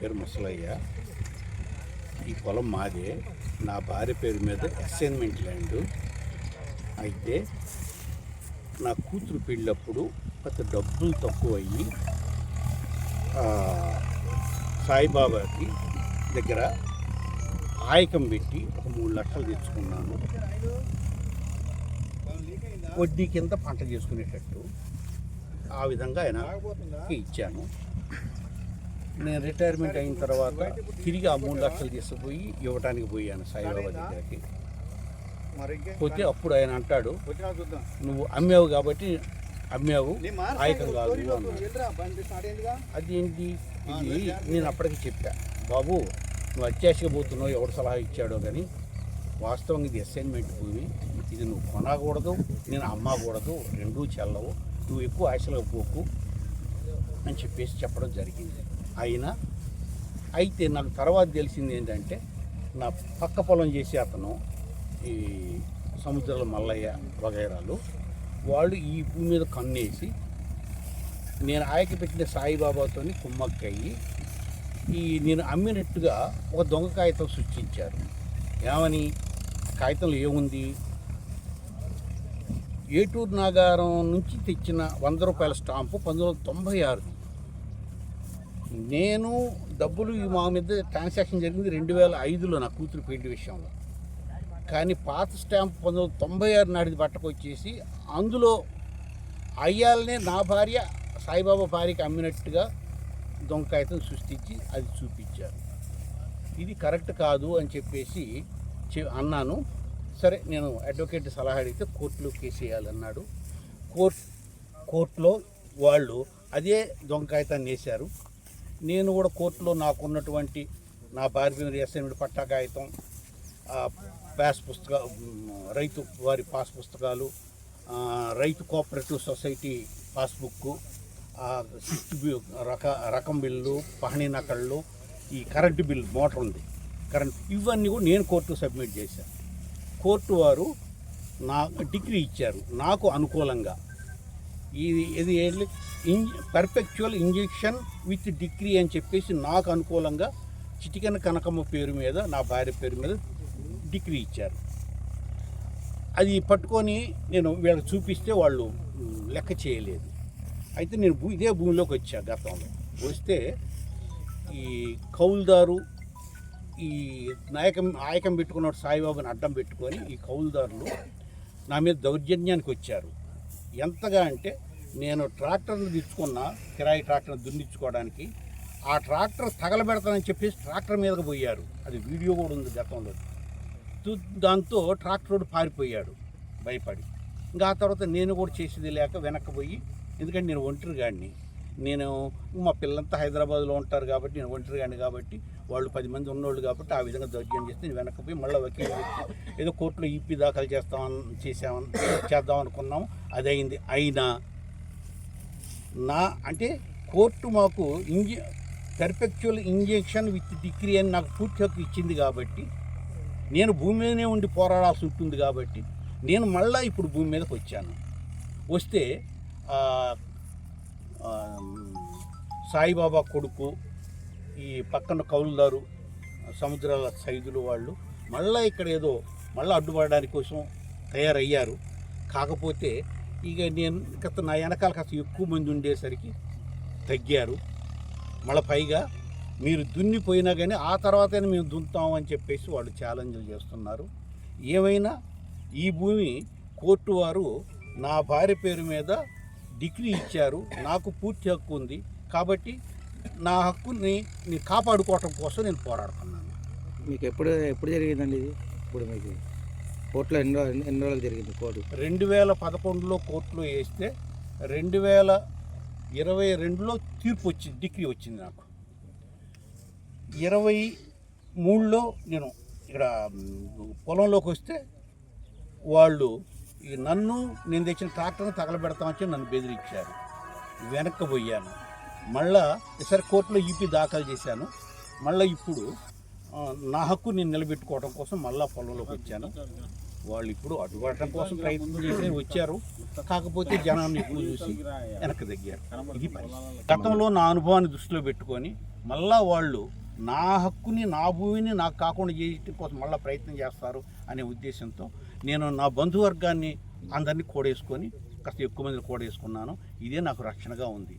పేరు ముసలయ్య. ఈ పొలం మాదే. నా భార్య పేరు మీద అసైన్మెంట్ ల్యాండ్ అయితే నా కూతురు పెళ్ళప్పుడు కొంత డబ్బులు తక్కువ అయ్యి సాయిబాబాకి దగ్గర ఆయకం పెట్టి ఒక మూడు లక్షలు తెచ్చుకున్నాను. వడ్డీ కింద పంట చేసుకునేటట్టు ఆ విధంగా ఆయన ఇచ్చాను. నేను రిటైర్మెంట్ అయిన తర్వాత తిరిగి ఆ మూడు లక్షలు తీసుకుపోయి ఇవ్వడానికి పోయాను సాయిబాబా దగ్గరికి. పోతే అప్పుడు ఆయన అంటాడు నువ్వు అమ్మావు కాబట్టి అమ్మావు ఆయకం కాదు అదేంటి ఇది నేను అప్పటికి చెప్పా. బాబు నువ్వు అత్యాశగా పోతున్నావు ఎవడు సలహా ఇచ్చాడో కానీ వాస్తవంగా ఇది అసైన్మెంట్ భూమి. ఇది నువ్వు కొనకూడదు నేను అమ్మకూడదు రెండూ చెల్లవు. నువ్వు ఎక్కువ ఆశలకు పోకు అని చెప్పేసి చెప్పడం జరిగింది. అయినా అయితే నాకు తర్వాత తెలిసింది ఏంటంటే నా పక్క పొలం చేసే అతను ఈ సముద్రాల మల్లయ్య వగైరాలు వాళ్ళు ఈ భూమి మీద కన్నేసి నేను ఆయకి పెట్టిన సాయిబాబాతో కుమ్మక్కయ్యి ఈ నేను అమ్మినట్టుగా ఒక దొంగ కాగితం సృష్టించారు. ఏమని? కాగితంలో ఏముంది? ఏటూరు నాగారం నుంచి తెచ్చిన వంద రూపాయల స్టాంపు పంతొమ్మిది వందల తొంభై ఆరుది. నేను డబ్బులు మా మీద ట్రాన్సాక్షన్ జరిగింది రెండు వేల ఐదులో నా కూతురు పెళ్ళి విషయంలో. కానీ పాత స్టాంప్ పంతొమ్మిది వందల తొంభై ఆరు నాటిది పట్టకొచ్చేసి అందులో అయ్యాలనే నా భార్య సాయిబాబా భార్యకి అమ్మినట్టుగా దొంకాయతం సృష్టించి అది చూపించారు. ఇది కరెక్ట్ కాదు అని చెప్పేసి చె- అన్నాను. సరే నేను అడ్వకేట్ సలహా అడిగితే కోర్టులో కేసు వేయాలన్నాడు. కోర్ట్ కోర్టులో వాళ్ళు అదే దొంకాయతాన్ని వేశారు. నేను కూడా కోర్టులో నాకున్నటువంటి నా భార్య అసైన్మెంట్ పట్టా కాగితం పాస్ పుస్తక రైతు వారి పాస్ పుస్తకాలు రైతు cooperative society passbook sixth bill రక రకం బిల్లు పహణి నకళ్ళు ఈ కరెంటు బిల్ మోటార్ ఉంది. కరెంట్ ఇవన్నీ కూడా నేను కోర్టు సబ్మిట్ చేశాను కోర్టు వారు నా డిగ్రీ ఇచ్చారు. నాకు అనుకూలంగా. ఇది ఇది ఇంజ in perpetual injunction with decree అని చెప్పేసి నాకు అనుకూలంగా చిటికన కనకమ్మ పేరు మీద నా భార్య పేరు మీద డిగ్రీ ఇచ్చారు. అది పట్టుకొని నేను వీళ్ళకి చూపిస్తే వాళ్ళు లెక్క చేయలేదు. అయితే నేను భూ ఇదే భూమిలోకి వచ్చా గతంలో. వస్తే ఈ కౌలుదారు ఈ నాయకం నాయకం పెట్టుకున్న సాయిబాబాని అడ్డం పెట్టుకొని ఈ కౌలుదారులు నా మీద దౌర్జన్యానికి వచ్చారు. ఎంతగా అంటే నేను ట్రాక్టర్ని తెచ్చుకున్న కిరాయి ట్రాక్టర్ని దున్నించుకోవడానికి ఆ ట్రాక్టర్ తగలబెడతానని చెప్పేసి ట్రాక్టర్ మీదకి పోయారు. అది వీడియో కూడా ఉంది గతంలో. దాంతో ట్రాక్టర్ పారిపోయాడు భయపడి. ఇంకా ఆ తర్వాత నేను కూడా చేసేది లేక వెనక్కి పోయి ఎందుకంటే నేను ఒంటరి గాడిని నేను మా పిల్లంతా హైదరాబాద్లో ఉంటారు కాబట్టి నేను ఒంటరిగాను కాబట్టి వాళ్ళు పది మంది ఉన్నోళ్ళు కాబట్టి ఆ విధంగా దౌర్జన్యం చేస్తే నేను వెనక్కి పోయి మళ్ళీ వకీలు పెట్టి ఏదో కోర్టులో ఈపీ దాఖలు చేస్తామని చేసామని చేద్దాం అనుకున్నాము. అది అయింది. అయినా నా అంటే కోర్టు మాకు ఇంజ పెర్ఫెక్చువల్ ఇంజెక్షన్ విత్ డిగ్రీ అని నాకు పూర్తి హక్కు ఇచ్చింది కాబట్టి నేను భూమి మీదనే ఉండి పోరాడాల్సి ఉంటుంది కాబట్టి నేను మళ్ళీ ఇప్పుడు భూమి మీదకి వచ్చాను. వస్తే సాయిబాబా కొడుకు ఈ పక్కన కౌలుదారు సముద్రాల సైదులు వాళ్ళు మళ్ళీ ఇక్కడ ఏదో మళ్ళీ అడ్డుపడడానికి కోసం తయారయ్యారు. కాకపోతే ఇక నేను కాస్త నా వెనకాల కాస్త ఎక్కువ మంది ఉండేసరికి తగ్గారు. మళ్ళీ పైగా మీరు దున్నిపోయినా కానీ ఆ తర్వాతనే మేము దున్నుతామని చెప్పేసి వాళ్ళు ఛాలెంజ్లు చేస్తున్నారు. ఏమైనా ఈ భూమి కోర్టు వారు నా భార్య పేరు మీద డిగ్రీ ఇచ్చారు నాకు పూర్తి హక్కు ఉంది కాబట్టి నా హక్కుని నేను కాపాడుకోవటం కోసం నేను పోరాడుతున్నాను. మీకు ఎప్పుడు ఎప్పుడు జరిగిందండి ఇది? ఇప్పుడు మీకు కోర్టులో ఎన్ని రోజులు ఎన్ని రోజులు జరిగింది కోర్టు? రెండు వేల పదకొండులో కోర్టులో వేస్తే రెండు వేల ఇరవై రెండులో తీర్పు వచ్చింది డిగ్రీ వచ్చింది నాకు. ఇరవై మూడులో నేను ఇక్కడ పొలంలోకి వస్తే వాళ్ళు నన్ను నేను తెచ్చిన ట్రాక్టర్ని తగలబెడతామని చెప్పి నన్ను బెదిరించారు. వెనక్కి పోయాను. మళ్ళా ఈసారి కోర్టులో ఈపీ దాఖలు చేశాను. మళ్ళీ ఇప్పుడు నా హక్కు నేను నిలబెట్టుకోవడం కోసం మళ్ళా పొలంలోకి వచ్చాను. వాళ్ళు ఇప్పుడు అడ్డుపడటం కోసం ప్రయత్నం చేసి వచ్చారు. కాకపోతే జనాన్ని ఎక్కువ చూసి వెనక్కి తగ్గారు. ఇది గతంలో నా అనుభవాన్ని దృష్టిలో పెట్టుకొని మళ్ళా వాళ్ళు నా హక్కుని నా భూమిని నాకు కాకుండా చేయటం కోసం మళ్ళీ ప్రయత్నం చేస్తారు అనే ఉద్దేశంతో నేను నా బంధువర్గాన్ని అందరినీ కూడేసుకొని కాస్త ఎక్కువ మందిని కూడేసుకున్నాను. ఇదే నాకు రక్షణగా ఉంది.